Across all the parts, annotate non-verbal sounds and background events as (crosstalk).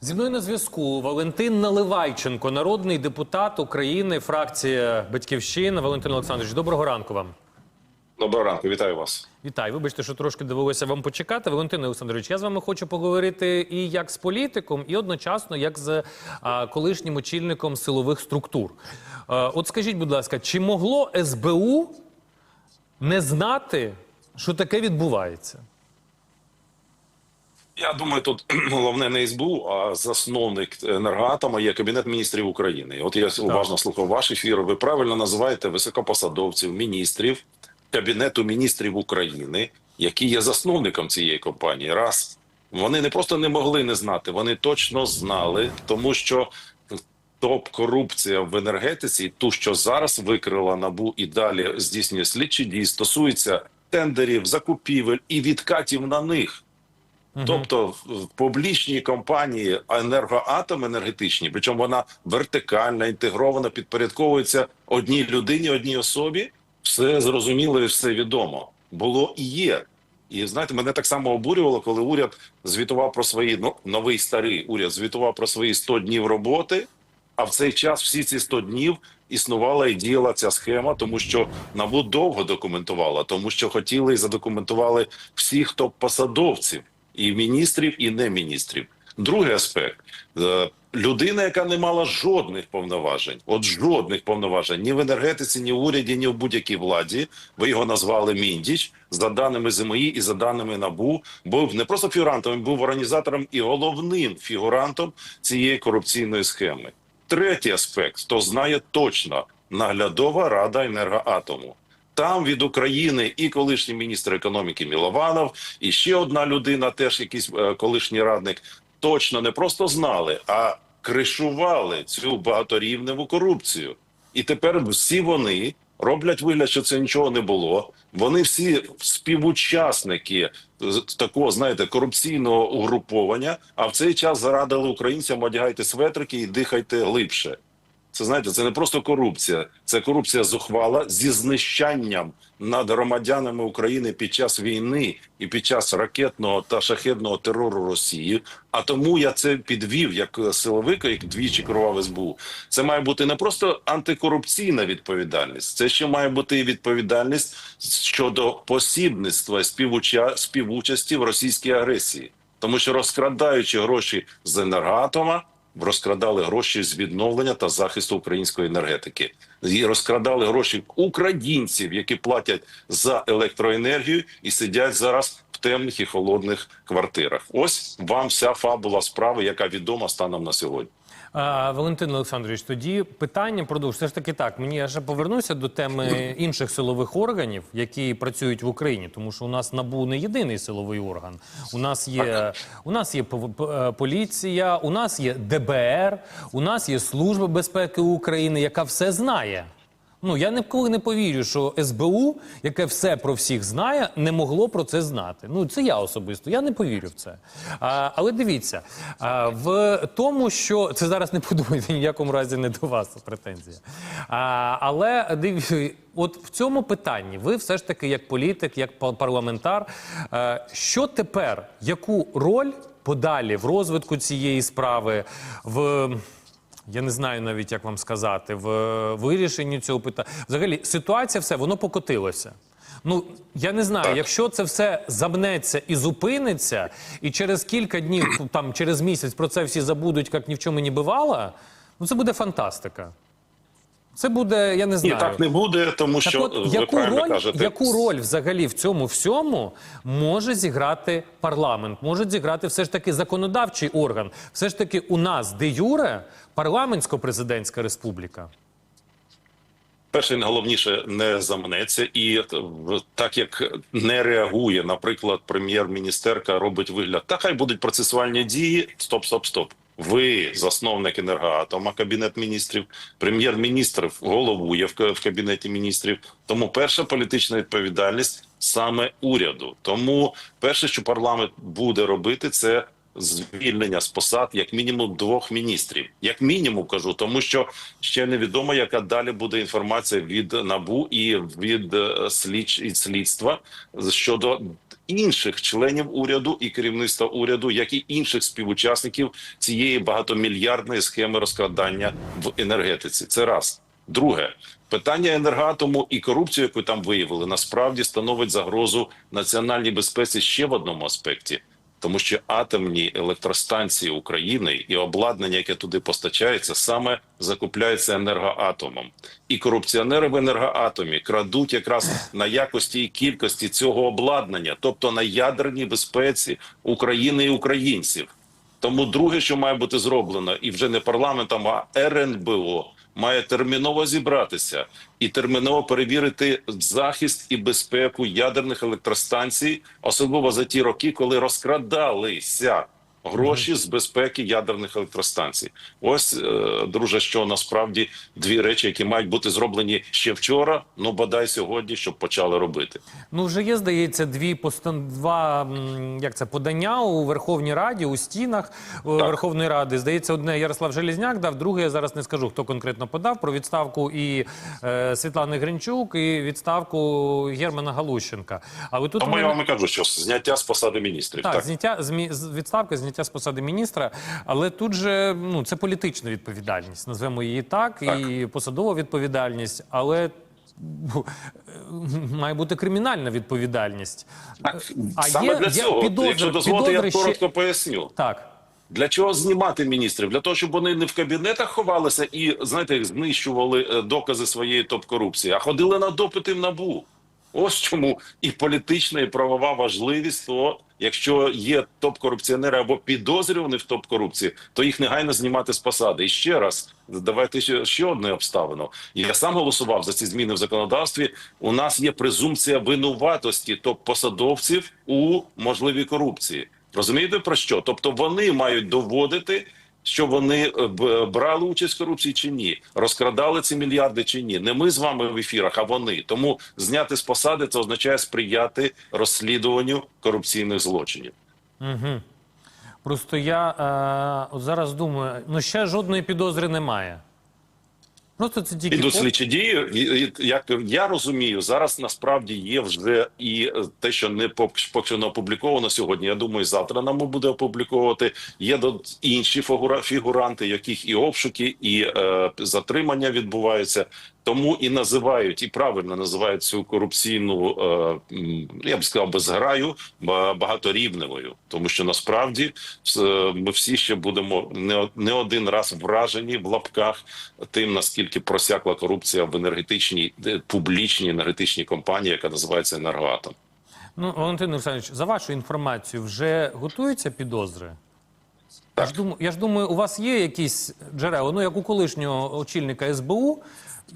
Зі мною на зв'язку Валентин Наливайченко, народний депутат України, фракція Батьківщина. Валентин Олександрович, доброго ранку вам. Доброго ранку, вітаю вас. Вітаю. Вибачте, що трошки довелося вам почекати. Валентин Олександрович, я з вами хочу поговорити і як з політиком, і одночасно як з а, колишнім очільником силових структур. А, от скажіть, будь ласка, чи могло СБУ не знати, що таке відбувається? Я думаю, тут (clears throat) головне не СБУ, а засновник енергоатома є Кабінет міністрів України. От я уважно слухав ваш ефір. Ви правильно називаєте високопосадовців, міністрів Кабінету міністрів України, які є засновником цієї компанії. Раз вони не просто не могли не знати, вони точно знали, тому що топ корупція в енергетиці, ту, що зараз викрила набу і далі здійснює слідчі дії, стосується тендерів, закупівель і відкатів на них. Тобто в публічній компанії енергоатом енергетичні, причому вона вертикальна, інтегрована, підпорядковується одній людині, одній особі. Все зрозуміло і все відомо. Було і є. І знаєте, мене так само обурювало, коли уряд звітував про свої ну новий старий уряд звітував про свої 100 днів роботи. А в цей час всі ці 100 днів існувала і діяла ця схема, тому що НАБУ довго документувала, тому що хотіли і задокументували всіх топ-посадовців і міністрів, і не міністрів. Другий аспект Е, людина, яка не мала жодних повноважень, от жодних повноважень ні в енергетиці, ні в уряді, ні в будь-якій владі. Ви його назвали Міндіч за даними ЗМІ і за даними НАБУ. Був не просто фігурантом, він був організатором і головним фігурантом цієї корупційної схеми. Третій аспект, хто знає точно наглядова рада енергоатому. Там від України і колишній міністр економіки Мілованов, і ще одна людина, теж якийсь е, колишній радник, точно не просто знали, а кришували цю багаторівневу корупцію. І тепер всі вони роблять вигляд, що це нічого не було. Вони всі співучасники з- такого, знаєте, корупційного угруповання. А в цей час зарадили українцям одягайте светрики і дихайте глибше. Це знаєте, це не просто корупція, це корупція зухвала зі знищанням над громадянами України під час війни і під час ракетного та шахедного терору Росії. А тому я це підвів як силовик, як двічі керував СБУ. Це має бути не просто антикорупційна відповідальність, це ще має бути і відповідальність щодо посібництва співуча... співучасті в російській агресії, тому що розкрадаючи гроші з енергоатома розкрадали гроші з відновлення та захисту української енергетики, і розкрадали гроші українців, які платять за електроенергію і сидять зараз в темних і холодних квартирах. Ось вам вся фабула справи, яка відома станом на сьогодні. Валентин Олександрович, тоді питання продовж. Все ж таки так. Мені я ще повернуся до теми (clears throat) інших силових органів, які працюють в Україні, тому що у нас набу не єдиний силовий орган. У нас є у нас є е, поліція, у нас є ДБР, у нас є Служба безпеки України, яка все знає. Ну я ніколи не повірю, що СБУ, яке все про всіх знає, не могло про це знати. Ну це я особисто. Я не повірю в це. А, але дивіться, а, в тому, що це зараз не подумайте ні в якому разі не до вас претензія. А, але дивіться, от в цьому питанні ви все ж таки, як політик, як парламентар, е, що тепер, яку роль подалі в розвитку цієї справи в. Я не знаю навіть, як вам сказати, в е, вирішенні цього питання. Взагалі, ситуація все, воно покотилося. Ну, я не знаю, якщо це все забнеться і зупиниться, і через кілька днів, там через місяць про це всі забудуть, як ні в чому не бувало, ну це буде фантастика. Це буде, я не знаю. так не буде, тому Так що от, яку правильно роль, кажете. яку роль взагалі в цьому всьому може зіграти парламент? Може зіграти все ж таки законодавчий орган? Все ж таки у нас де юре парламентсько-президентська республіка. Перше, найголовніше не замнеться, і так як не реагує, наприклад, прем'єр-міністерка робить вигляд, та хай будуть процесуальні дії. Стоп, стоп, стоп. Ви засновник енергоатома, кабінет міністрів, прем'єр-міністр головує в кабінеті міністрів. Тому перша політична відповідальність саме уряду. Тому перше, що парламент буде робити, це звільнення з посад як мінімум двох міністрів, як мінімум кажу, тому що ще невідомо, яка далі буде інформація від набу і від е, слідч і слідства щодо інших членів уряду і керівництва уряду, як і інших співучасників цієї багатомільярдної схеми розкрадання в енергетиці. Це раз. Друге питання енергоатому і корупцію, яку там виявили, насправді становить загрозу національній безпеці ще в одному аспекті. Тому що атомні електростанції України і обладнання, яке туди постачається, саме закупляється енергоатомом. І корупціонери в енергоатомі крадуть якраз на якості і кількості цього обладнання, тобто на ядерній безпеці України і українців. Тому друге, що має бути зроблено, і вже не парламентом, а РНБО має терміново зібратися і терміново перевірити захист і безпеку ядерних електростанцій, особливо за ті роки, коли розкрадалися гроші з безпеки ядерних електростанцій. Ось, е, друже, що насправді дві речі, які мають бути зроблені ще вчора, ну бодай сьогодні, щоб почали робити. Ну, вже є, здається, дві постан... два як це подання у Верховній Раді у стінах е, Верховної Ради. Здається, одне Ярослав Желізняк дав, друге я зараз не скажу, хто конкретно подав про відставку і е, Світлани Гринчук, і відставку Германа Галущенка. Але тут Тому я мене- вам і кажу, що зняття з посади міністрів. Так, Так, зняття змі... з- відставка, зняття з посади міністра, але тут же ну це політична відповідальність, назвемо її так, Так. і посадова відповідальність, але має бути кримінальна відповідальність. Так, А саме є- для цього, підозри- якщо дозволите, я ще- коротко поясню. Так. Для чого знімати міністрів? Для того, щоб вони не в кабінетах ховалися і знаєте, знищували е, докази своєї топ-корупції, а ходили на допити в набу. Ось чому і політична, і правова важливість того, якщо є топ-корупціонери або підозрювані в топ-корупції, то їх негайно знімати з посади. І ще раз давайте ще, ще одне обставину. Я сам голосував за ці зміни в законодавстві. У нас є презумпція винуватості топ-посадовців у можливій корупції. Розумієте про що? Тобто вони мають доводити, що вони е, брали участь в корупції чи ні, розкрадали ці мільярди чи ні. Не ми з вами в ефірах, а вони. Тому зняти з посади це означає сприяти розслідуванню корупційних злочинів. Угу. Просто я е, зараз думаю, ну ще жодної підозри немає. Просто це тільки Ідуть слідчі дії. І- і- Як я розумію, зараз насправді є вже і е, те, що не пок- поки що не опубліковано сьогодні. Я думаю, завтра нам буде опубліковувати. Є до інші фігура- фігуранти, яких і обшуки, і е, затримання відбуваються. Тому і називають, і правильно називають цю корупційну, е, я б сказав, безграю багаторівневою, тому що насправді е, ми всі ще будемо не, один раз вражені в лапках тим, наскільки просякла корупція в енергетичній публічній енергетичній компанії, яка називається енергоатом. Ну, Валентин Олександрович, за вашу інформацію, вже готуються підозри? Я ж, думаю, я ж думаю, у вас є якісь джерела, ну як у колишнього очільника СБУ,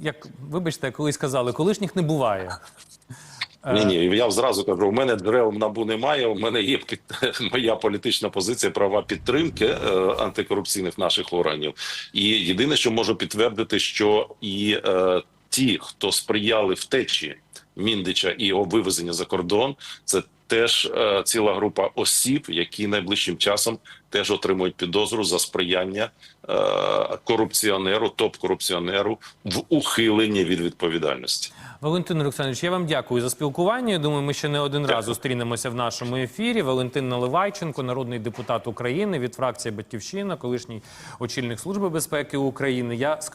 як вибачте, колись казали, колишніх не буває. Ні, ні, я зразу кажу: у мене джерел в набу немає. У мене є під, (laughs) моя політична позиція, права підтримки е, антикорупційних наших органів. І єдине, що можу підтвердити, що і е, ті, хто сприяли втечі Міндича і його вивезення за кордон, це теж е, ціла група осіб, які найближчим часом теж отримують підозру за сприяння е, корупціонеру, топ-корупціонеру в ухиленні від відповідальності. Валентин Олександрович, я вам дякую за спілкування. Я Думаю, ми ще не один раз зустрінемося в нашому ефірі. Валентин Наливайченко, народний депутат України від фракції Батьківщина, колишній очільник Служби безпеки України. Я скажу.